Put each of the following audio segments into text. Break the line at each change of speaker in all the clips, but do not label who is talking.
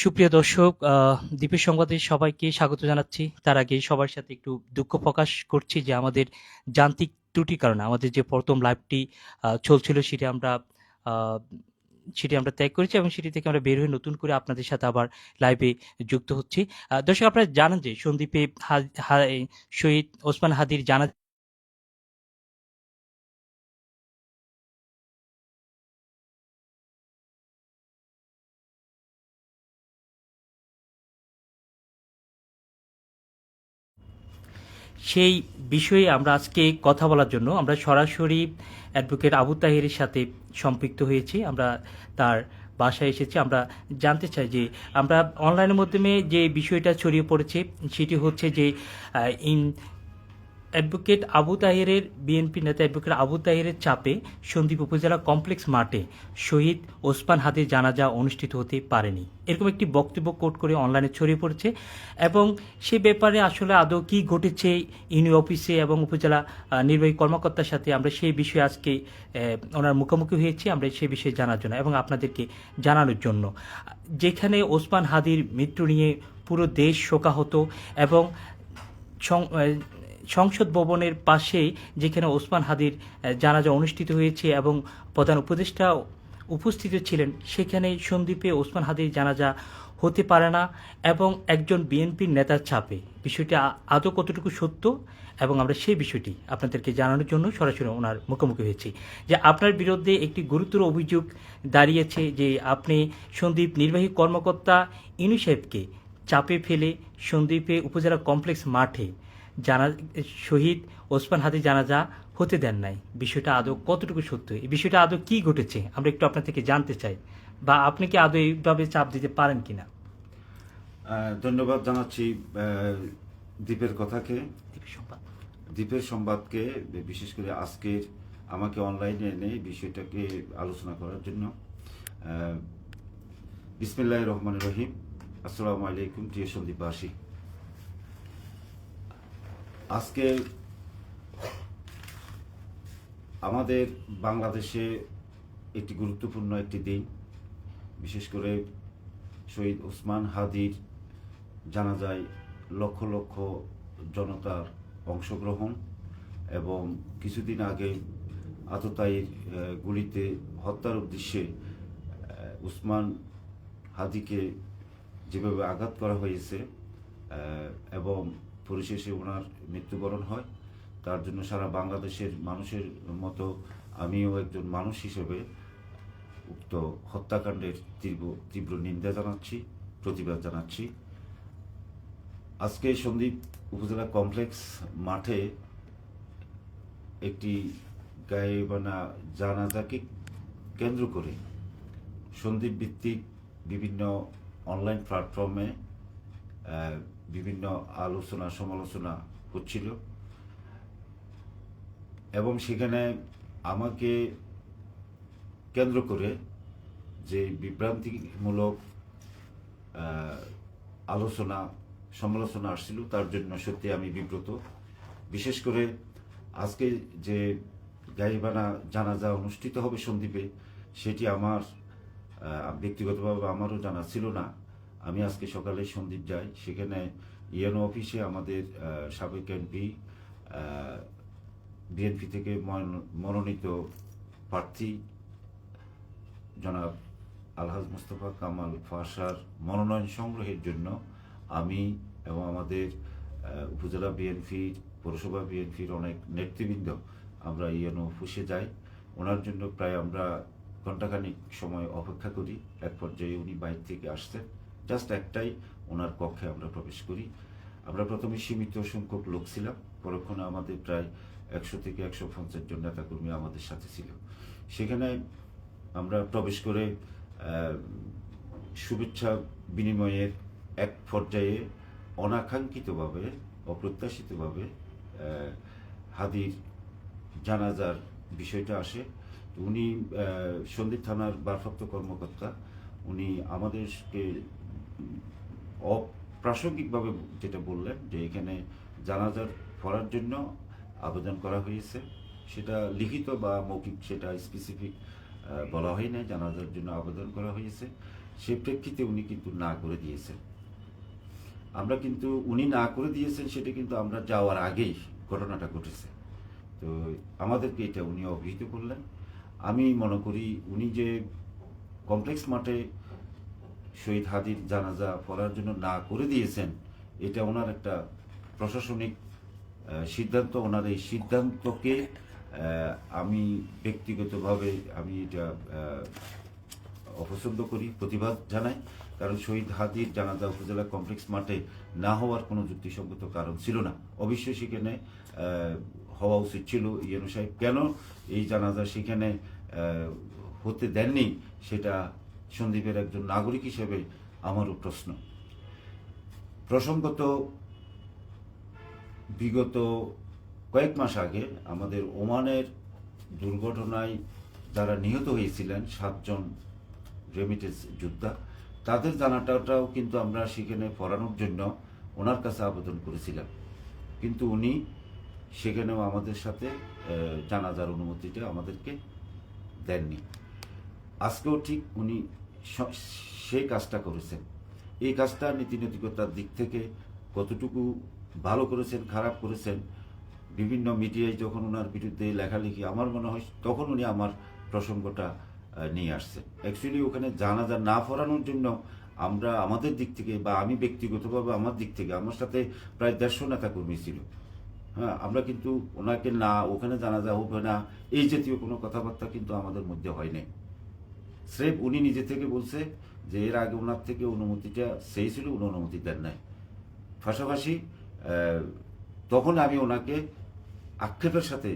সুপ্রিয় দর্শক দ্বীপের সংবাদে সবাইকে স্বাগত জানাচ্ছি। তার আগে সবার সাথে একটু দুঃখ প্রকাশ করছি যে আমাদের যান্ত্রিক ত্রুটির কারণে, আমাদের যে প্রথম লাইভটি চলছিল সেটি আমরা সেটি আমরা ত্যাগ করেছি এবং সেটি থেকে আমরা বের হয়ে নতুন করে আপনাদের সাথে আবার লাইভে যুক্ত হচ্ছি। দর্শক, আপনারা জানেন যে সন্দীপে শহীদ ওসমান হাদির জানা সেই বিষয়ে আমরা আজকে কথা বলার জন্য আমরা সরাসরি অ্যাডভোকেট আবু তাহিরের সাথে সম্পৃক্ত হয়েছি। আমরা তার বাসায় এসেছি। আমরা জানতে চাই যে আমরা অনলাইনের মাধ্যমে যে বিষয়টা ছড়িয়ে পড়েছে, সেটি হচ্ছে যে ইন অ্যাডভোকেট আবু তাহেরের, বিএনপি নেতা অ্যাডভোকেট আবু তাহেরের চাপে সন্দ্বীপ উপজেলা কমপ্লেক্স মাঠে শহীদ ওসমান হাদির জানাজা অনুষ্ঠিত হতে পারেনি। এরকম একটি বক্তব্য কোট করে অনলাইনে ছড়িয়ে পড়েছে এবং সে ব্যাপারে আসলে আদৌ কি ঘটেছে, ইউনি অফিসে এবং উপজেলা নির্বাহী কর্মকর্তার সাথে আমরা সেই বিষয়ে আজকে ওনার মুখোমুখি হয়েছি, আমরা সেই বিষয়ে জানার জন্য এবং আপনাদেরকে জানানোর জন্য। যেখানে ওসমান হাদির মৃত্যু নিয়ে পুরো দেশ শোকাহত এবং সংসদ ভবনের পাশে যেখানে ওসমান হাদির জানাজা অনুষ্ঠিত হয়েছে এবং প্রধান উপদেষ্টা উপস্থিত ছিলেন সেখানে সন্দ্বীপে ওসমান হাদির জানাজা হতে পারে না এবং একজন বিএনপির নেতার চাপে বিষয়টি আদৌ কতটুকু সত্য এবং আমরা সেই বিষয়টি আপনাদেরকে জানানোর জন্য সরাসরি ওনার মুখোমুখি হয়েছি। যে আপনার বিরুদ্ধে একটি গুরুতর অভিযোগ দাঁড়িয়েছে যে আপনি সন্দীপ নির্বাহী কর্মকর্তা ইউনিসেফকে চাপে ফেলে সন্দ্বীপে উপজেলা কমপ্লেক্স মাঠে জানা শহীদ ওসমান হাদি জানাজা হতে দেন নাই। বিষয়টা আদৌ কতটুকু সত্য? এই বিষয়টা আদৌ কি ঘটেছে? আমরা একটু আপনার থেকে জানতে চাই। বা আপনি কি আদৌ এইভাবে চাপ দিতে পারেন কিনা?
আহ, ধন্যবাদ জানাচ্ছি দ্বীপের কথাকে।
সংবাদ।
দ্বীপের সংবাদকে বিশেষ করে আজকের আমাকে অনলাইনে এনে বিষয়টাকে আলোচনা করার জন্য। বিসমিল্লাহ রহমান রহিম। আসসালামু আলাইকুম প্রিয় সন্দীপবাসী আজকে আমাদের বাংলাদেশে একটি গুরুত্বপূর্ণ একটি দিন। বিশেষ করে শহীদ ওসমান হাদির জানা যায় লক্ষ লক্ষ জনতার অংশগ্রহণ এবং কিছুদিন আগে আততায়ীর গুলিতে হত্যার উদ্দেশ্যে উসমান হাদিকে যেভাবে আঘাত করা হয়েছে এবং পরিশেষে ওনার মৃত্যুবরণ হয়। তার জন্য সারা বাংলাদেশের মানুষের মতো আমিও একজন মানুষ হিসেবে উক্ত হত্যাকাণ্ডের তীব্র তীব্র নিন্দা জানাচ্ছি, প্রতিবাদ জানাচ্ছি। আজকে সন্দীপ উপজেলা কমপ্লেক্স মাঠে একটি গায়েবানা জানাজাকে কেন্দ্র করে সন্দীপ ভিত্তিক বিভিন্ন অনলাইন প্ল্যাটফর্মে বিভিন্ন আলোচনা, সমালোচনা হচ্ছিল। এবং সেখানে আমাকে কেন্দ্র করে যে বিভ্রান্তিমূলক আলোচনা, সমালোচনা আসছিল, তার জন্য সত্যি আমি বিব্রত। বিশেষ করে আজকে যে গাইবানা জানাজা অনুষ্ঠিত হবে সন্দীপে সেটি আমার ব্যক্তিগতভাবে আমারও জানা ছিল না। আমি আজকে সকালে সন্দীপ যাই। সেখানে ইএনও অফিসে আমাদের সাবেক এমপি বিএনপি থেকে মনোন- মনোনীত প্রার্থী জনাব আলহাজ মুস্তফা কামাল ফাসার মনোনয়ন সংগ্রহের জন্য আমি এবং আমাদের উপজেলা বিএনপির পৌরসভা বিএনপির অনেক নেতৃবৃন্দ আমরা ইয়েনো অফিসে যাই। ওনার জন্য প্রায় আমরা ঘন্টাখানিক সময় অপেক্ষা করি। এক পর্যায়ে উনি বাইর থেকে আসতেন জাস্ট একটাই, ওনার কক্ষে আমরা প্রবেশ করি। আমরা প্রথমে সীমিত সংখ্যক লোক ছিলাম। পরক্ষণে আমাদের প্রায় একশো থেকে একশো পঞ্চাশ জন নেতাকর্মী আমাদের সাথে ছিল। সেখানে আমরা প্রবেশ করে শুভেচ্ছা বিনিময়ের এক পর্যায়ে অনাকাঙ্ক্ষিতভাবে, অপ্রত্যাশিতভাবে হাদির জানাজার বিষয়টা আসে। উনি সন্দীপ থানার ভারপ্রাপ্ত কর্মকর্তা। উনি আমাদেরকে অপ্রাসঙ্গিকভাবে যেটা বললেন যে এখানে জানাজার পড়ার জন্য আবেদন করা হয়েছে। সেটা লিখিত বা মৌখিক সেটা স্পেসিফিক বলা হয় না জানাজার জন্য আবেদন করা হয়েছে। সে প্রেক্ষিতে উনি কিন্তু না করে দিয়েছেন। আমরা কিন্তু উনি না করে দিয়েছেন, সেটা কিন্তু আমরা যাওয়ার আগেই ঘটনাটা ঘটেছে। তো আমাদেরকে এটা উনি অভিহিত করলেন। আমি মনে করি উনি যে কমপ্লেক্স মাঠে শহীদ হাদির জানাজা পড়ার জন্য না করে দিয়েছেন, এটা ওনার একটা প্রশাসনিক সিদ্ধান্ত। ওনার এই সিদ্ধান্তকে আমি ব্যক্তিগতভাবে আমি এটা অপছন্দ করি, প্রতিবাদ জানাই। কারণ শহীদ হাদির জানাজা উপজেলা কমপ্লেক্স মাঠে না হওয়ার কোনো যুক্তিসঙ্গত কারণ ছিল না। অবশ্যই সেখানে হওয়া উচিত ছিল। ইয়েনু সাহেব, কেন এই জানাজা সেখানে হতে দেননি, সেটা সন্দীপের একজন নাগরিক হিসেবে আমারও প্রশ্ন। প্রসঙ্গত, বিগত কয়েক মাস আগে আমাদের ওমানের দুর্ঘটনায় যারা নিহত হয়েছিলেন সাতজন রেমিটেন্স যোদ্ধা, তাদের জানাটাটাও কিন্তু আমরা সেখানে পড়ানোর জন্য ওনার কাছে আবেদন করেছিলাম। কিন্তু উনি সেখানেও আমাদের সাথে জানাজার অনুমতিটা আমাদেরকে দেননি। আজকেও ঠিক উনি সেই কাজটা করেছেন। এই কাজটা নীতি নৈতিকতার দিক থেকে কতটুকু ভালো করেছেন, খারাপ করেছেন, বিভিন্ন মিডিয়ায় যখন ওনার বিরুদ্ধে লেখালেখি, আমার মনে হয় তখন উনি আমার প্রসঙ্গটা নিয়ে আসছেন। অ্যাকচুয়ালি ওখানে জানাজা না ফরানোর জন্য আমরা আমাদের দিক থেকে বা আমি ব্যক্তিগতভাবে আমার দিক থেকে, আমার সাথে প্রায় দেড়শো নেতা কর্মী ছিল। হ্যাঁ আমরা কিন্তু ওনাকে না, ওখানে জানাজা হবে না, এই জাতীয় কোনো কথাবার্তা কিন্তু আমাদের মধ্যে হয় নাই। স্রেফ উনি নিজে থেকে বলছে যে এর আগে ওনার থেকে অনুমতিটা সেই ছিল, উনি অনুমতি দেন নাই। পাশাপাশি তখন আমি ওনাকে আক্ষেপের সাথে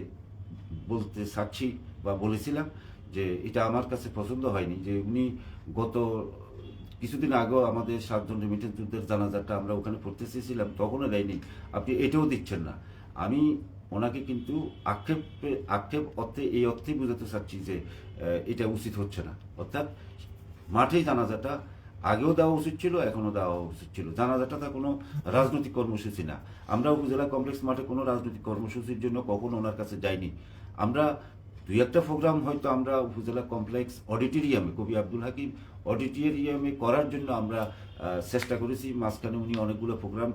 বলতে চাচ্ছি বা বলেছিলাম যে এটা আমার কাছে পছন্দ হয়নি, যে উনি গত কিছুদিন আগেও আমাদের সাতজন রেমিটেন্স যুদ্ধের জানাজাটা আমরা ওখানে পড়তে চেয়েছিলাম, তখনও দেয়নি। আপনি এটাও দিচ্ছেন না। আমি ওনাকে কিন্তু আক্ষেপ আক্ষেপ অর্থে, এই অর্থেই বোঝাতে চাচ্ছি যে এটা উচিত হচ্ছে না। অর্থাৎ মাঠেই জানাজাটা আগেও দেওয়া উচিত ছিল, এখনও দেওয়া উচিত ছিল। জানাজাটা তা কোনো রাজনৈতিক কর্মসূচি না। আমরা উপজেলা কমপ্লেক্স মাঠে কোনো রাজনৈতিক কর্মসূচির জন্য কখনো ওনার কাছে যাইনি। আমরা দুই একটা প্রোগ্রাম হয়তো আমরা উপজেলা কমপ্লেক্স অডিটোরিয়ামে, কবি আব্দুল হাকিম অডিটোরিয়ামে করার জন্য আমরা চেষ্টা করেছি, মাঝখানে উনি অনেকগুলো প্রোগ্রাম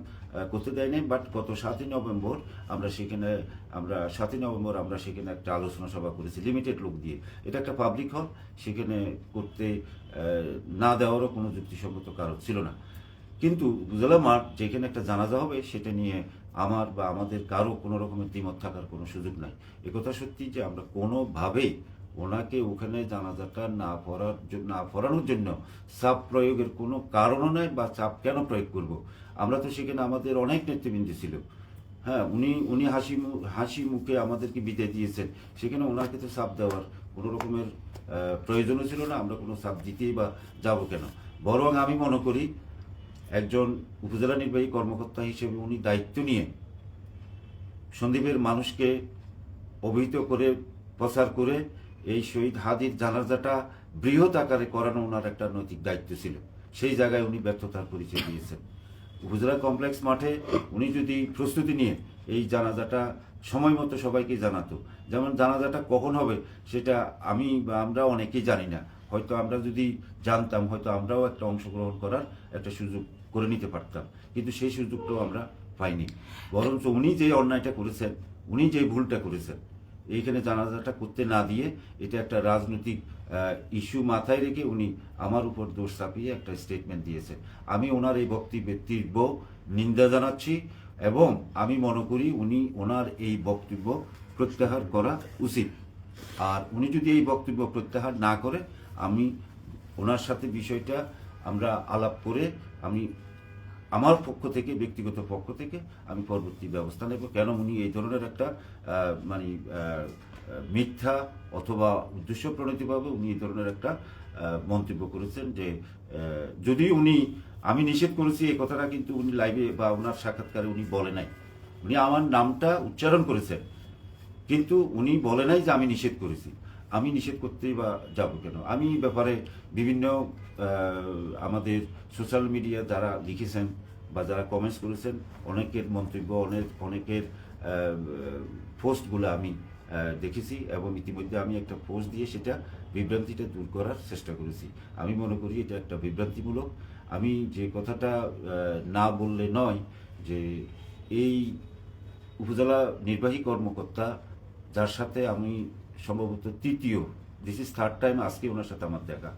করতে দেয়নি বাট গত সাতই নভেম্বর আমরা সেখানে, আমরা সাতই নভেম্বর আমরা সেখানে একটা আলোচনা সভা করেছি লিমিটেড লোক দিয়ে। এটা একটা পাবলিক হল সেখানে করতে না দেওয়ারও কোনো যুক্তিসঙ্গত কারণ ছিল না। কিন্তু উপজেলা মাঠ যেখানে একটা জানাজা হবে, সেটা নিয়ে আমার বা আমাদের কারও কোনো রকমের দ্বিমত থাকার কোনো সুযোগ নাই। একথা সত্যি যে আমরা কোনোভাবেই ওনাকে ওখানে জানাজাটা না পড়ার না পড়ানোর জন্য। চাপ প্রয়োগের কোনো কারণও নাই বা চাপ কেন প্রয়োগ করব? আমরা তো সেখানে আমাদের অনেক নেতৃবৃন্দ ছিল। হ্যাঁ উনি উনি হাসি হাসি মুখে আমাদেরকে বিদায় দিয়েছেন। সেখানে ওনাকে তো চাপ দেওয়ার কোনো রকমের প্রয়োজনও ছিল না। আমরা কোনো চাপ দিতেই বা যাব কেন? বরং আমি মনে করি একজন উপজেলা নির্বাহী কর্মকর্তা হিসেবে উনি দায়িত্ব নিয়ে সন্দীপের মানুষকে অভিহিত করে, প্রচার করে এই শহীদ হাদির জানাজাটা বৃহৎ আকারে করানো ওনার একটা নৈতিক দায়িত্ব ছিল। সেই জায়গায় উনি ব্যর্থতার পরিচয় দিয়েছেন। উপজেলা কমপ্লেক্স মাঠে উনি যদি প্রস্তুতি নিয়ে এই জানাজাটা সময় মতো সবাইকে জানাতো, যেমন জানাজাটা কখন হবে সেটা আমি বা আমরা অনেকেই জানি না। হয়তো আমরা যদি জানতাম, হয়তো আমরাও একটা অংশগ্রহণ করার একটা সুযোগ করে নিতে পারতাম। কিন্তু সেই সুযোগটাও আমরা পাইনি। বরঞ্চ উনি যে অন্যায়টা করেছেন, উনি যে ভুলটা করেছেন এইখানে জানাজাটা করতে না দিয়ে এটা একটা রাজনৈতিক ইস্যু মাথায় রেখে উনি আমার উপর দোষ চাপিয়ে একটা স্টেটমেন্ট দিয়েছে আমি ওনার এই বক্তব্যের তীব্র নিন্দা জানাচ্ছি এবং আমি মনে করি উনি ওনার এই বক্তব্য প্রত্যাহার করা উচিত। আর উনি যদি এই বক্তব্য প্রত্যাহার না করে, আমি ওনার সাথে বিষয়টা আমরা আলাপ করে আমি আমার পক্ষ থেকে, ব্যক্তিগত পক্ষ থেকে আমি পরবর্তী ব্যবস্থা নেব। কেন উনি এই ধরনের একটা মানে মিথ্যা অথবা উদ্দেশ্য প্রণীতভাবে উনি এই ধরনের একটা মন্তব্য করেছেন যে যদি উনি, আমি নিষেধ করেছি এই কথাটা কিন্তু উনি লাইভে বা ওনার সাক্ষাৎকারে উনি বলে নাই। উনি আমার নামটা উচ্চারণ করেছেন। কিন্তু উনি বলে নাই যে আমি নিষেধ করেছি। আমি নিষেধ করতেই বা যাব কেন? আমি ব্যাপারে বিভিন্ন আমাদের সোশ্যাল মিডিয়া যারা লিখেছেন বা যারা কমেন্টস করেছেন, অনেকের মন্তব্য, অনেক, অনেকের পোস্টগুলো আমি দেখেছি এবং ইতিমধ্যে আমি একটা পোস্ট দিয়ে সেটা বিভ্রান্তিটা দূর করার চেষ্টা করেছি। আমি মনে করি এটা একটা বিভ্রান্তিমূলক। আমি যে কথাটা না বললে নয় যে এই উপজেলা নির্বাহী কর্মকর্তা, যার সাথে আমি সম্ভবত তৃতীয়। দিস ইজ থার্ড টাইম আজকে ওনার সাথে আমার দেখা।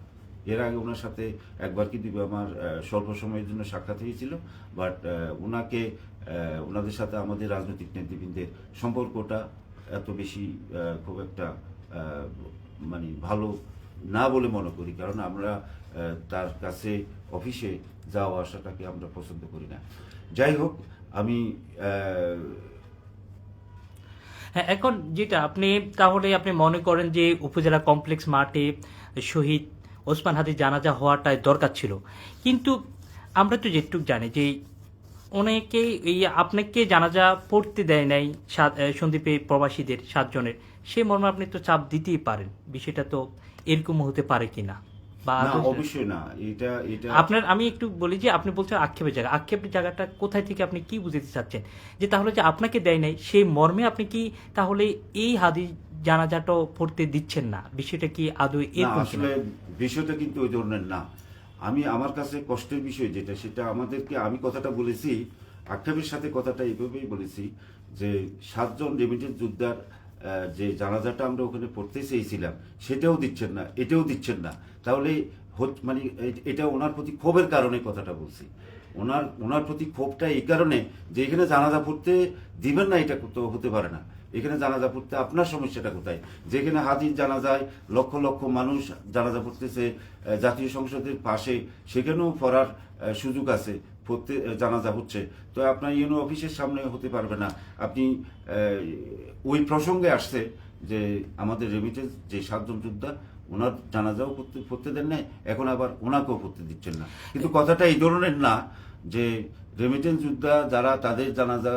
এর আগে ওনার সাথে একবার কি দিবে আমার স্বল্প সময়ের জন্য সাক্ষাৎ হয়েছিল বাট ওনাকে ওনাদের সাথে আমাদের রাজনৈতিক নেতৃবৃন্দের সম্পর্কটা এত বেশি খুব একটা মানে ভালো না বলে মনে করি, কারণ আমরা তার কাছে অফিসে যাওয়া আসাটাকে আমরা পছন্দ করি না। যাই হোক, আমি
হ্যাঁ এখন যেটা, আপনি তাহলে আপনি মনে করেন যে উপজেলা কমপ্লেক্স মাঠে শহীদ ওসমান হাদি জানাজা হওয়াটাই দরকার ছিল। কিন্তু আমরা তো যেটুক জানি যে অনেকে এই আপনাকে জানাজা পড়তে দেয় নাই সন্দীপে প্রবাসীদের সাতজনের। সে মর্মে আপনি তো চাপ দিতেই পারেন। বিষয়টা তো এরকম হতে পারে কিনা?
না অবশ্যই না। এটা এটা
আপনার আমি একটু বলি যে আপনি বলছেন আক্ষেপের জায়গা। আক্ষেপের জায়গাটা কোথায় থেকে আপনি কি বুঝতে চাচ্ছেন? যে তাহলে যে আপনাকে দেয় নাই সেই মর্মে আপনি কি তাহলে এই জানাজাটাও পড়তে দিচ্ছেন না? বিষয়টা কি আদৌ এরকম
আসলে বিষয়টা কিন্তু ওই ধরনের না। আমি আমার কাছে কষ্টের বিষয় যেটা সেটা আমাদেরকে আমি কথাটা বলেছি আক্ষেপের সাথে কথাটা এইভাবেই বলেছি যে সাতজন রেমিটেন্স যোদ্ধার যে জানাজাটা আমরা ওখানে পড়তে চেয়েছিলাম সেটাও দিচ্ছেন না এটাও দিচ্ছেন না। তাহলে মানে এটা ওনার প্রতি ক্ষোভের কারণে কথাটা বলছি। ওনার ওনার প্রতি ক্ষোভটা এই কারণে যে এখানে জানাজা পড়তে দিবেন না এটা তো হতে পারে না। এখানে জানাজা পড়তে আপনার সমস্যাটা কোথায়? যেখানে হাজির জানাজায় লক্ষ লক্ষ মানুষ জানাজা পড়তেছে জাতীয় সংসদের পাশে, সেখানেও পড়ার সুযোগ আছে, পড়তে জানাজা হচ্ছে। তো আপনার ইউনো অফিসের সামনে হতে পারবে না। আপনি ওই প্রসঙ্গে আসছে যে আমাদের রেমিটেন্স যে সাতজন যোদ্ধা ওনার জানাজাও করতে পড়তে দেন নাই, এখন আবার ওনাকেও পড়তে দিচ্ছেন না। কিন্তু কথাটা এই ধরনের না যে রেমিটেন্স যোদ্ধা যারা তাদের জানাজা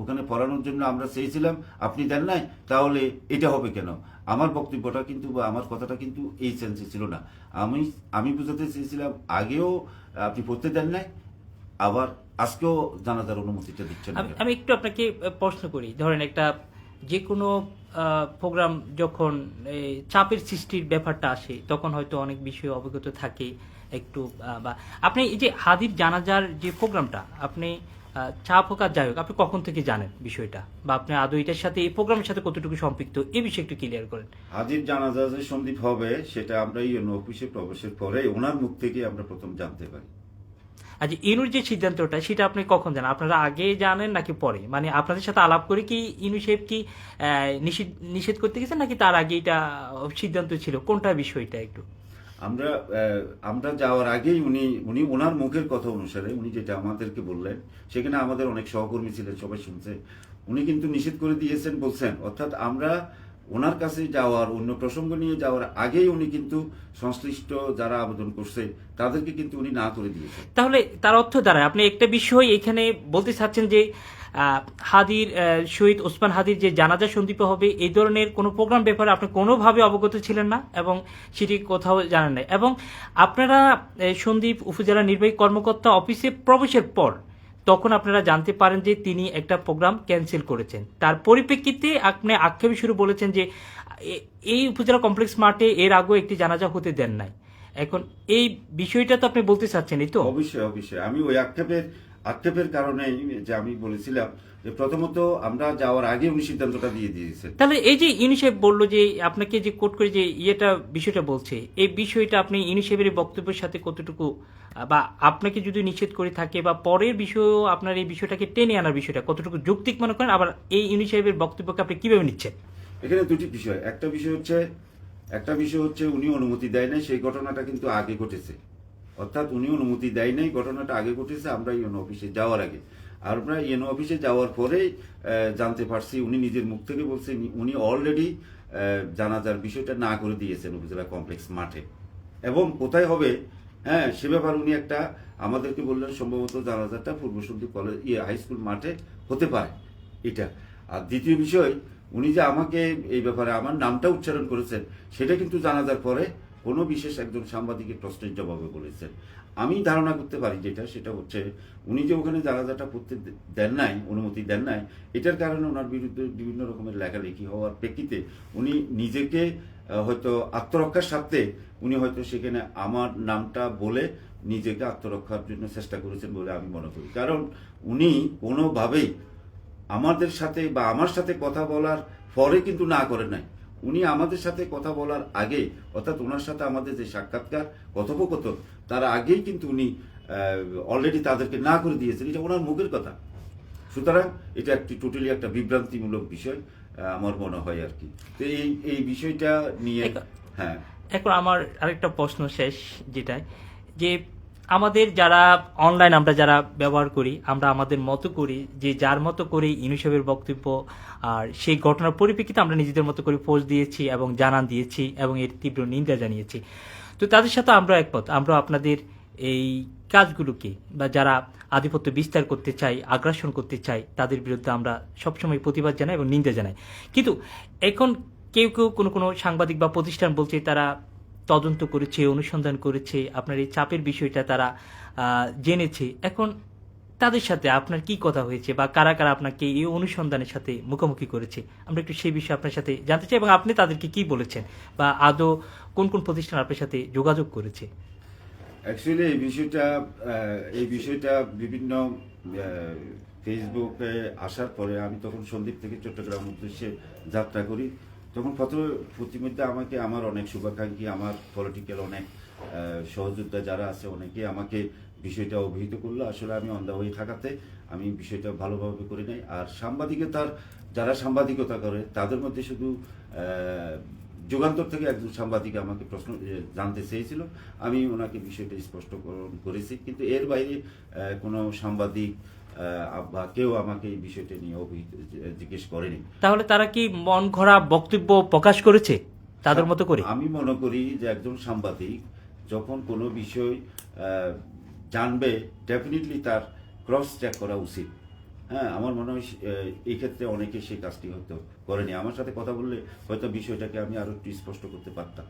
ওখানে পড়ানোর জন্য আমরা চেয়েছিলাম, আপনি দেন নাই, তাহলে এটা হবে কেন? আমার বক্তব্যটা কিন্তু বা আমার কথাটা কিন্তু এই সেন্সে ছিল না। আমি আমি বুঝাতে চেয়েছিলাম, আগেও আপনি পড়তে দেন নাই, আবার আজকেও জানাজার অনুমতিটা দিচ্ছেন
আমি একটু আপনাকে প্রশ্ন করি। ধরেন একটা যে কোনো প্রোগ্রাম যখন এই, চাপের সৃষ্টির ব্যাপারটা আসে তখন হয়তো অনেক বিষয়ে অবগত থাকে একটু বা আপনি এই যে হাদির জানাজার যে প্রোগ্রামটা আপনি চাপ হোক আর যাই হোক আপনি কখন থেকে জানেন বিষয়টা? বা আপনি আদৌ এটার সাথে এই প্রোগ্রামের সাথে কতটুকু সম্পৃক্ত? এই বিষয়ে একটু ক্লিয়ার করেন।
হাজির জানাজা যে সন্দীপ হবে সেটা আমরা ইউনো অফিসে প্রবেশের পরে ওনার মুখ থেকে আমরা প্রথম জানতে পারি।
আচ্ছা ইনুর যে সিদ্ধান্তটা, সেটা আপনি কখন জানেন? আপনারা আগে জানেন নাকি পরে? মানে আপনাদের সাথে আলাপ করে কি ইনু কি নিষেধ নিষেধ করতে গেছেন নাকি তার আগে এটা সিদ্ধান্ত ছিল? কোনটা বিষয়টা একটু?
আমরা আমরা যাওয়ার আগেই উনি উনি ওনার মুখের কথা অনুসারে উনি যেটা আমাদেরকে বললেন, সেখানে আমাদের অনেক সহকর্মী ছিলেন, সবাই শুনছে। উনি কিন্তু নিষেধ করে দিয়েছেন বলছেন। অর্থাৎ আমরা ওনার কাছে যাওয়ার, অন্য প্রসঙ্গ নিয়ে যাওয়ার আগেই উনি কিন্তু সংশ্লিষ্ট যারা আবেদন করছে, তাদেরকে কিন্তু উনি না করে দিয়েছেন।
তাহলে তার অর্থ দাঁড়ায়, আপনি একটা বিষয় এখানে বলতে চাচ্ছেন যে হাদির শহীদ ওসমান হাদির যে জানাজা সন্দীপ হবে, এই ধরনের কোনো প্রোগ্রাম ব্যাপারে আপনি কোনোভাবে অবগত ছিলেন না এবং সেটি কোথাও জানেন না এবং আপনারা সন্দীপ উপজেলা নির্বাহী কর্মকর্তা অফিসে প্রবেশের পর তখন আপনারা জানতে পারেন যে তিনি একটা প্রোগ্রাম ক্যান্সেল করেছেন। তার পরিপ্রেক্ষিতে আপনি আক্ষেপে শুরু বলেছেন যে এই উপজেলা কমপ্লেক্স মাঠে এর আগেও একটি জানাজা হতে দেন নাই। এখন এই বিষয়টা তো আপনি বলতে চাচ্ছেন এই তো?
অবশ্যই অবশ্যই। আমি ওই আক্ষেপের আক্ষেপের কারণেই যে আমি বলেছিলাম যে প্রথমত আমরা যাওয়ার আগে উনি সিদ্ধান্তটা দিয়ে দিয়েছেন।
তাহলে এই যে ইউনিসেফ বলল যে আপনাকে যে কোট করে যে ইয়েটা বিষয়টা বলছে এই বিষয়টা আপনি ইউনিসেফের বক্তব্যের সাথে কতটুকু বা আপনাকে যদি নিষেধ করে থাকে বা পরের বিষয়েও আপনার এই বিষয়টাকে টেনে আনার বিষয়টা কতটুকু যৌক্তিক মনে করেন? আবার এই ইউনিসেফের বক্তব্যকে আপনি কীভাবে নিচ্ছেন?
এখানে দুটি বিষয়। একটা বিষয় হচ্ছে একটা বিষয় হচ্ছে উনি অনুমতি দেয় নাই সেই ঘটনাটা কিন্তু আগে ঘটেছে। অর্থাৎ উনি অনুমতি দেয় নাই, ঘটনাটা আগে ঘটেছে, আমরা ইউনো অফিসে যাওয়ার আগে। আর আমরা ইউনো অফিসে যাওয়ার পরেই জানতে পারছি, উনি নিজের মুখ থেকে বলছেন, উনি অলরেডি জানাজার বিষয়টা না করে দিয়েছেন উপজেলা কমপ্লেক্স মাঠে। এবং কোথায় হবে? হ্যাঁ সে ব্যাপার উনি একটা, আমাদেরকে বললেন, সম্ভবত জানাজাটা পূর্ব সন্দীপ কলেজ ইয়ে হাই স্কুল মাঠে হতে পারে, এটা। আর দ্বিতীয় বিষয়, উনি যে আমাকে এই ব্যাপারে, আমার নামটা উচ্চারণ করেছেন, সেটা কিন্তু জানাজার পরে কোনো বিশেষ একজন সাংবাদিকের প্রশ্নের জবাবে বলেছেন। আমি ধারণা করতে পারি যেটা, সেটা হচ্ছে উনি যে ওখানে জানাজাটা দে- দেন নাই, অনুমতি দেন নাই, এটার কারণে ওনার বিরুদ্ধে বিভিন্ন রকমের লেখালেখি হওয়ার প্রেক্ষিতে উনি নিজেকে হয়তো আত্মরক্ষার স্বার্থে উনি হয়তো সেখানে আমার নামটা বলে নিজেকে আত্মরক্ষার জন্য চেষ্টা করেছেন বলে আমি মনে করি। কারণ উনি কোনোভাবেই আমাদের সাথে বা আমার সাথে কথা বলার পরে কিন্তু না করে নাই। উনি আমাদের সাথে কথা বলার আগে অর্থাৎ ওনার সাথে আমাদের যে সাক্ষাৎকার কথোপকথন তার আগেই কিন্তু উনি অলরেডি তাদেরকে না করে দিয়েছেন। এটা ওনার মুখের কথা। সুতরাং এটা একটি টোটালি একটা বিভ্রান্তিমূলক বিষয় আমার মনে হয় আর কি। তো এই এই বিষয়টা নিয়ে হ্যাঁ।
এখন আমার আরেকটা প্রশ্ন শেষ যেটাই যে আমাদের যারা অনলাইন আমরা যারা ব্যবহার করি, আমরা আমাদের মতো করি, যে যার মতো করে ইউনিসেফের বক্তব্য আর সেই ঘটনার পরিপ্রেক্ষিতে আমরা নিজেদের মতো করে পোস্ট দিয়েছি এবং জানান দিয়েছি এবং এর তীব্র নিন্দা জানিয়েছি। তো তাদের সাথে আমরা একমত। আমরা আপনাদের এই কাজগুলোকে বা যারা আধিপত্য বিস্তার করতে চাই আগ্রাসন করতে চাই তাদের বিরুদ্ধে আমরা সবসময় প্রতিবাদ জানাই এবং নিন্দা জানাই। কিন্তু এখন কেউ কেউ কোনো কোনো সাংবাদিক বা প্রতিষ্ঠান বলছে তারা তদন্ত করেছে, অনুসন্ধান করেছে, আপনার এই চাপের বিষয়টা তারা জেনেছে। এখন তাদের সাথে আপনার কি কথা হয়েছে বা কারা কারা আপনাকে এই অনুসন্ধানের সাথে মুখোমুখি করেছে? আমরা একটু সেই বিষয়ে আপনার সাথে জানতে চাই এবং আপনি তাদেরকে কি বলেছেন বা আদৌ কোন কোন প্রতিষ্ঠান আপনার সাথে যোগাযোগ করেছে?
অ্যাকচুয়ালি এই বিষয়টা এই বিষয়টা বিভিন্ন ফেসবুকে আসার পরে আমি তখন সন্দীপ থেকে চট্টগ্রাম উদ্দেশ্যে যাত্রা করি। তখন প্রথমে প্রতিমধ্যে আমাকে আমার অনেক শুভাকাঙ্ক্ষী, আমার পলিটিক্যাল অনেক সহযোদ্ধা যারা আছে অনেকে আমাকে বিষয়টা অভিহিত করল, আসলে আমি অন্ধা হয়ে থাকাতে আমি বিষয়টা ভালোভাবে করি নাই। আর সাংবাদিকতার, যারা সাংবাদিকতা করে, তাদের মধ্যে শুধু যুগান্তর থেকে একজন সাংবাদিক আমাকে প্রশ্ন জানতে চেয়েছিল। আমি ওনাকে বিষয়টা স্পষ্টকরণ করেছি। কিন্তু এর বাইরে কোনো সাংবাদিক বা কেউ আমাকে এই বিষয়টা নিয়ে অভিহিত জিজ্ঞেস করেনি।
তাহলে তারা কি মন ঘোরা বক্তব্য প্রকাশ করেছে? তাদের মতো করে?
আমি মনে করি যে একজন সাংবাদিক যখন কোনো বিষয় জানবে ডেফিনেটলি তার ক্রস চেক করা উচিত। হ্যাঁ আমার মনে হয় এই ক্ষেত্রে অনেকে সেই কাজটি হয়তো করেনি। আমার সাথে কথা বললে হয়তো বিষয়টাকে আমি আরও একটু স্পষ্ট করতে পারতাম।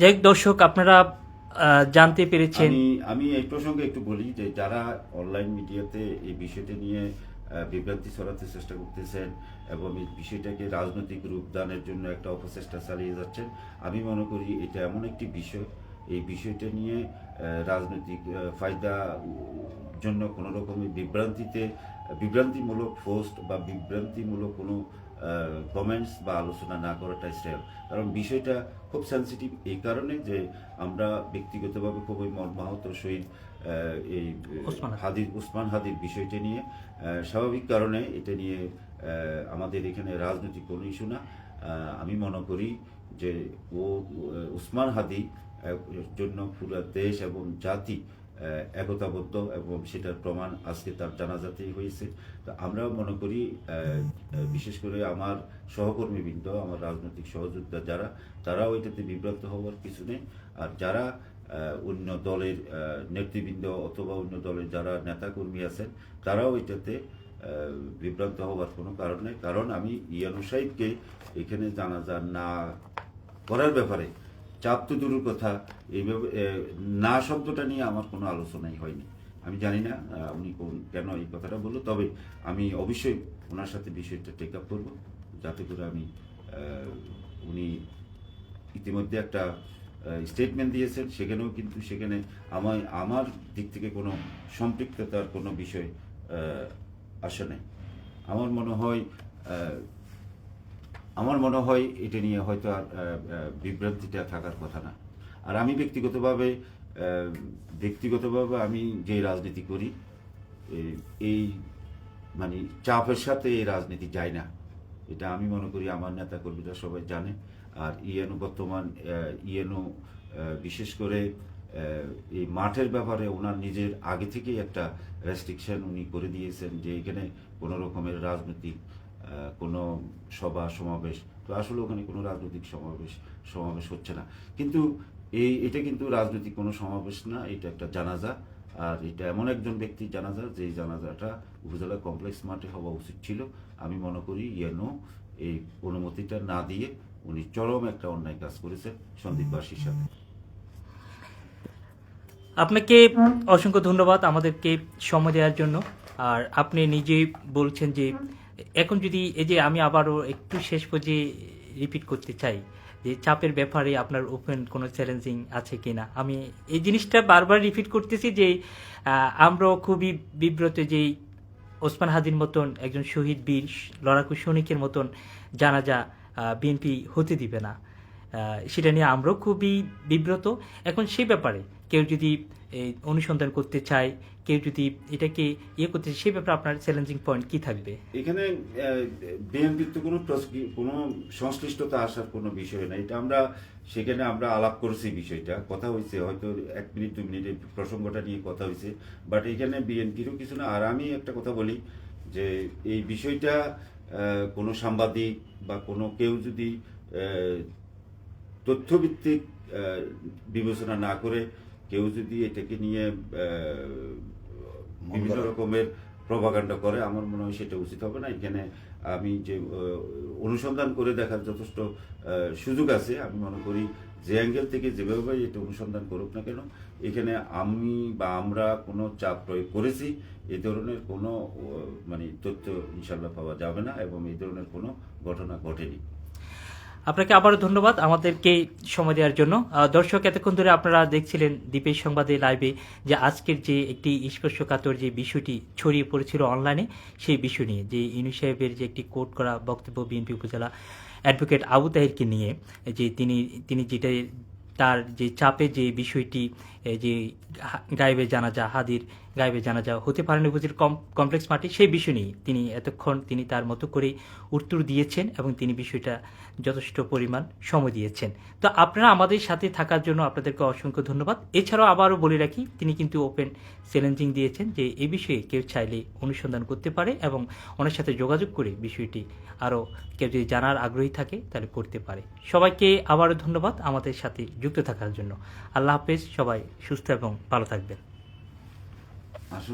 যাই দর্শক আপনারা জানতে পেরেছেন।
আমি এই প্রসঙ্গে একটু বলি যে যারা অনলাইন মিডিয়াতে এই বিষয়টা নিয়ে বিভ্রান্তি ছড়াতে চেষ্টা করতেছেন এবং এই বিষয়টাকে রাজনৈতিক রূপদানের জন্য একটা অপচেষ্টা চালিয়ে যাচ্ছেন, আমি মনে করি এটা এমন একটি বিষয়। এই বিষয়টা নিয়ে রাজনৈতিক ফায়দা জন্য কোনো রকমের বিভ্রান্তিতে, বিভ্রান্তিমূলক পোস্ট বা বিভ্রান্তিমূলক কোনো কমেন্টস বা আলোচনা না করাটাই শ্রেয়। কারণ বিষয়টা খুব সেন্সিটিভ এই কারণে যে আমরা ব্যক্তিগতভাবে খুবই মর্মাহত সহিত আহ, এই হাদির উসমান হাদির বিষয়টা নিয়ে স্বাভাবিক কারণে এটা নিয়ে আমাদের এখানে রাজনৈতিক কোনো ইস্যু না। আমি মনে করি যে ও উসমান হাদি জন্য পুরো দেশ এবং জাতি একতাবদ্ধ এবং সেটার প্রমাণ আজকে তার জানাজাতেই হয়েছে। তো আমরাও মনে করি বিশেষ করে আমার সহকর্মীবৃন্দ, আমার রাজনৈতিক সহযোদ্ধা যারা, তারাও এটাতে বিভ্রান্ত হওয়ার কিছু নেই। আর যারা অন্য দলের নেতৃবৃন্দ অথবা অন্য দলের যারা নেতাকর্মী আছেন, তারাও এটাতে বিভ্রান্ত হওয়ার কোনো কারণ নেই। কারণ আমি ইয়ানু এখানে জানাজা না করার ব্যাপারে চাপ তো দূরের কথা। এইভাবে না শব্দটা নিয়ে আমার কোনো আলোচনাই হয়নি। আমি জানি না উনি কোন, কেন এই কথাটা বলল। তবে আমি অবশ্যই ওনার সাথে বিষয়টা টেক আপ করব, যাতে করে আমি উনি ইতিমধ্যে একটা স্টেটমেন্ট দিয়েছেন। সেখানেও কিন্তু সেখানে আমার আমার দিক থেকে কোনো সম্পৃক্ততার কোনো বিষয় আসে নাই। আমার মনে হয় আমার মনে হয় এটা নিয়ে হয়তো আর বিভ্রান্তিটা থাকার কথা না। আর আমি ব্যক্তিগতভাবে ব্যক্তিগতভাবে আমি যে রাজনীতি করি এই মানে চাপের সাথে এই রাজনীতি যায় না। এটা আমি মনে করি আমার নেতা কর্মীরা সবাই জানে। আর ইএনও বর্তমান ইএনও বিশেষ করে এই মাঠের ব্যাপারে ওনার নিজের আগে থেকেই একটা রেস্ট্রিকশন উনি করে দিয়েছেন যে এখানে কোনো রকমের রাজনৈতিক কোনো সভা, সমাবেশ, তো আসলে ওখানে কোনো রাজনৈতিক সমাবেশ সমাবেশ হচ্ছে না। কিন্তু এই, এটা কিন্তু রাজনৈতিক কোনো সমাবেশ না, এটা একটা জানাজা। আর এটা এমন একজন ব্যক্তির জানাজা যে জানাজাটা উপজেলা কমপ্লেক্স মাঠে হওয়া উচিত ছিল। আমি মনে করি ইয়েনো এই অনুমতিটা না দিয়ে উনি চরম একটা অন্যায় কাজ করেছেন সন্দীপবাসীর সাথে।
আপনাকে অসংখ্য ধন্যবাদ আমাদেরকে সময় দেওয়ার জন্য। আর আপনি নিজেই বলছেন যে এখন যদি এই যে আমি আবারও একটু শেষ পর্যায়ে রিপিট করতে চাই, যে চাপের ব্যাপারে আপনার ওপেন কোনো চ্যালেঞ্জিং আছে কিনা? আমি এই জিনিসটা বারবার রিপিট করতেছি যে আমরাও খুবই বিব্রত যে ওসমান হাদির মতন একজন শহীদ বীর, লড়াকু সৈনিকের মতন জানাজা বিএনপি হতে দিবে না। সেটা নিয়ে আমরাও খুবই বিব্রত। এখন সেই ব্যাপারে কেউ যদি অনুসন্ধান করতে চায় কেউ যদি এটাকে ইয়ে করতে সেই ব্যাপারে আপনার চ্যালেঞ্জিং পয়েন্ট কি থাকবে?
এখানে বিএনপির তো কোনো কোনো সংশ্লিষ্টতা আসার কোনো বিষয় নাই। এটা আমরা, সেখানে আমরা আলাপ করেছি বিষয়টা। কথা হয়েছে, হয়তো এক মিনিট দু মিনিট এই প্রসঙ্গটা নিয়ে কথা হয়েছে। বাট এখানে বিএনপিরও কিছু না। আর আমি একটা কথা বলি, যে এই বিষয়টা কোনো সাংবাদিক বা কোনো কেউ যদি তথ্যভিত্তিক বিবেচনা না করে কেউ যদি এটাকে নিয়ে বিভিন্ন রকমের প্রভাকাণ্ডা করে আমার মনে হয় সেটা উচিত হবে না। এখানে আমি যে অনুসন্ধান করে দেখার যথেষ্ট সুযোগ আছে। আমি মনে করি যে অ্যাঙ্গেল থেকে যেভাবে এটা অনুসন্ধান করুক না কেন এখানে আমি বা আমরা কোনো চাপ প্রয়োগ করেছি এ ধরনের কোনো মানে তথ্য ইনশাল্লাহ পাওয়া যাবে না এবং এই ধরনের কোনো ঘটনা ঘটেনি।
আপনাকে আবারও ধন্যবাদ আমাদেরকে সময় দেওয়ার জন্য। দর্শক, এতক্ষণ ধরে আপনারা দেখছিলেন দ্বীপের সংবাদে লাইভে যে আজকের যে একটি স্পর্শকাতর যে বিষয়টি ছড়িয়ে পড়েছিল অনলাইনে, সেই বিষয় নিয়ে, যে ইউনি সাহেবের যে একটি কোর্ট করা বক্তব্য বিএনপি উপজেলা অ্যাডভোকেট আবু তাহিরকে নিয়ে, যে তিনি তিনি যেটা তার যে চাপে যে বিষয়টি যে হা- গায়েবে জানাজা, হাদির গায়েবে জানাজা হতে পারেনি উপজেলা কম, কমপ্লেক্স মাঠে সেই বিষয় নিয়ে তিনি এতক্ষণ তিনি তার মতো করে উত্তর দিয়েছেন এবং তিনি বিষয়টা যথেষ্ট পরিমাণ সময় দিয়েছেন। তো আপনারা আমাদের সাথে থাকার জন্য আপনাদেরকে অসংখ্য ধন্যবাদ। এছাড়াও আবারও বলে রাখি, তিনি কিন্তু ওপেন চ্যালেঞ্জিং দিয়েছেন যে এই বিষয়ে কেউ চাইলে অনুসন্ধান করতে পারে এবং ওনার সাথে যোগাযোগ করে বিষয়টি আরও কেউ যদি জানার আগ্রহী থাকে তাহলে করতে পারে। সবাইকে আবারও ধন্যবাদ আমাদের সাথে যুক্ত থাকার জন্য। আল্লাহ হাফেজ, সবাই সুস্থ এবং ভালো থাকবেন।
আসলে